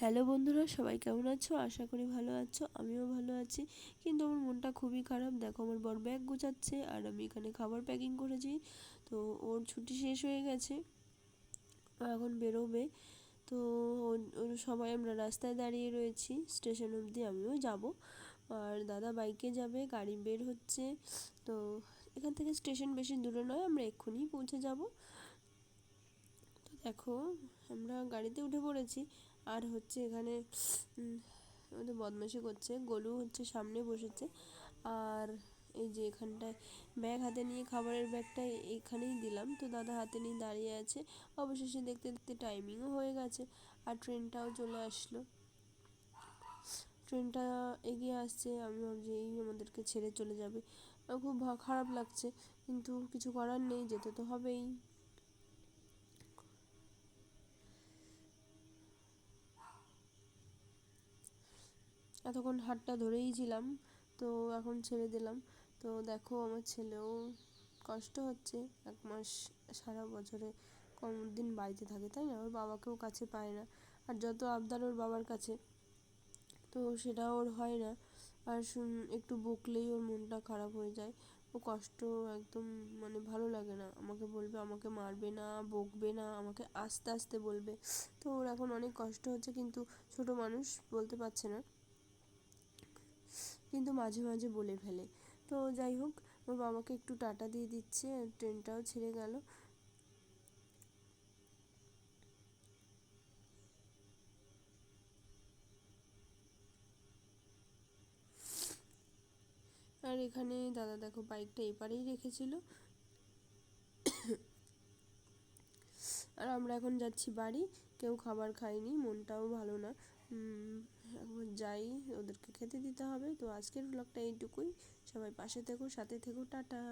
Hello বন্ধুরা, সবাই কেমন আছো? আশা করি ভালো আছো, আমিও ভালো আছি। কিন্তু আমার মনটা খুবই খারাপ। দেখো, আমার বর ব্যাগ গোছাচ্ছে আর আমি এখানে খাবার প্যাকিং করেছি। তো ওর ছুটি শেষ হয়ে গেছে এখন বেরোবে। তো সবাই আমরা রাস্তায় দাঁড়িয়ে রয়েছি স্টেশন অবধি আমিও যাব। আর দাদা বাইকে যাবে, গাড়ি বের হচ্ছে। তো এখান থেকে স্টেশন বেশি দূরে নয়, আমরা এক্ষুনি পৌঁছে যাব। দেখো আমরা গাড়িতে উঠে পড়েছি। আর হচ্ছে এখানে উম, ওদের বদমাইশি করছে গলু হচ্ছে সামনে বসেছে। আর এই যে এখানটায় ব্যাগ হাতে নিয়ে খাবারের ব্যাগটা এখানেই দিলাম। তো দাদা হাতে নিয়ে দাঁড়িয়ে আছে। অবশেষে দেখতে দেখতে টাইমিংও হয়ে গেছে আর ট্রেনটাও চলে আসলো। ট্রেনটা এগিয়ে আসছে আমি ভাবছি এই আমাদেরকে ছেড়ে চলে যাবে। খুব খারাপ লাগছে কিন্তু কিছু করার নেই যেতে তো হবেই। এতক্ষণ হাতটা ধরেই ছিলাম, তো এখন ছেড়ে দিলাম। তো দেখো আমার ছেলেও কষ্ট হচ্ছে, এক মাস সারা বছরে কম দিন বাড়িতে থাকে, তাই না? ওর বাবাকেও কাছে পায় না। আর যত আবদার ওর বাবার কাছে, তো সেটা ওর হয় না। আর একটু বকলেই ওর মনটা খারাপ হয়ে যায়। ও কষ্ট একদম মানে ভালো লাগে না। আমাকে বলবে, আমাকে মারবে না, বকবে না, আমাকে আস্তে আস্তে বলবে। তো ওর এখন অনেক কষ্ট হচ্ছে, কিন্তু ছোট মানুষ বলতে পারছে না। কিন্তু মাঝে মাঝে বলে ফেলে। তো যাই হোক, ওর বাবাকে একটু টাটা দিয়ে দিচ্ছে, ট্রেনটাও ছেড়ে গেল। আর এখানে দাদা দেখো বাইকটা এপারেই রেখেছিল। আর আমরা এখন যাচ্ছি বাড়ি, কেউ খাবার খায়নি, মনটাও ভালো না। যাই ওদেরকে খেতে দিতে হবে। তো আজকের ব্লগটা এইটুকুই। সবাই পাশে থেকো, সাথে থেকো, টাটা।